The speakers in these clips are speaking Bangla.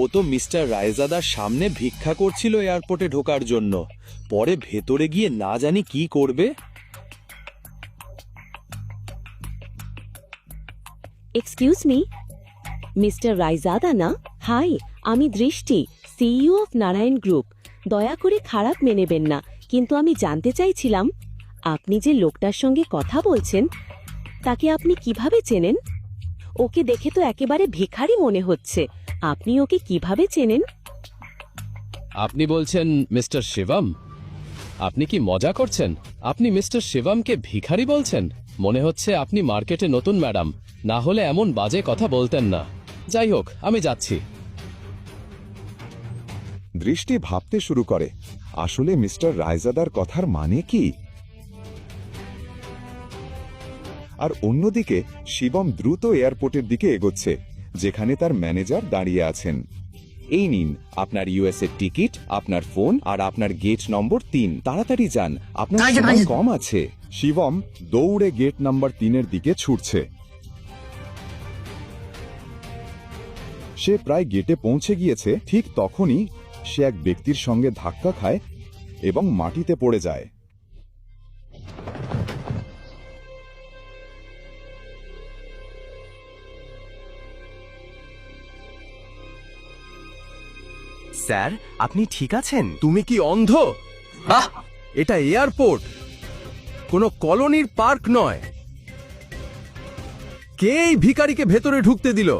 ও তো মিস্টার রায়জাদার সামনে ভিক্ষা করছিল এয়ারপোর্টে ঢোকার জন্য। পরে ভেতরে গিয়ে না জানি কি করবে। এক্সকিউজ মি মিস্টার রায়জাদা না? হাই, আমি দৃষ্টি সিইও অফ নারায়ণ গ্রুপ দয়া করে খারাপ মেনেবেন না, কিন্তু আমি জানতে চাইছিলাম, আপনি যে লোকটার সঙ্গে কথা বলছেন, তাকে আপনি কীভাবে চেনেন? ওকে দেখে তো একেবারে ভিখারি মনে হচ্ছে। আপনি ওকে কীভাবে চেনেন? আপনি বলছেন মিস্টার শিবম? আপনি কি মজা করছেন? আপনি মিস্টার শিবমকে ভিখারি বলছেন? মনে হচ্ছে আপনি মার্কেটে নতুন ম্যাডাম। না হলে এমন বাজে কথা বলতেন না। যাই হোক আমি যাচ্ছি। দৃষ্টি ভাবতে শুরু করে। আসলে মিস্টার রায়জাদার কথার মানে কি? আর অন্যদিকে শিবম দ্রুত এয়ারপোর্টের দিকে এগোচ্ছে যেখানে তার ম্যানেজার দাঁড়িয়ে আছেন। এই নিন আপনার ইউএস এর টিকিট আপনার ফোন আর আপনার গেট নম্বর তিন। তাড়াতাড়ি যান আপনার সময় কম আছে। শিবম দৌড়ে গেট নাম্বার তিনের দিকে ছুটছে। সে প্রায় গেটে পৌঁছে গিয়েছে ঠিক তখনই সে এক ব্যক্তির সঙ্গে ধাক্কা খায় এবং মাটিতে পড়ে যায়। স্যার আপনি ঠিক আছেন? তুমি কি অন্ধ? আহ এটা এয়ারপোর্ট। কোনো কলোনির পার্ক নয়। কে এই ভিখারিকে ভেতরে ঢুকতে দিল?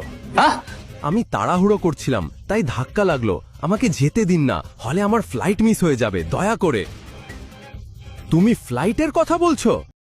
আমি তাড়াহুড়ো করছিলাম তাই ধাক্কা লাগল। আমাকে যেতে দিন না হলে আমার ফ্লাইট মিস হয়ে যাবে দয়া করে। তুমি ফ্লাইটের কথা বলছো?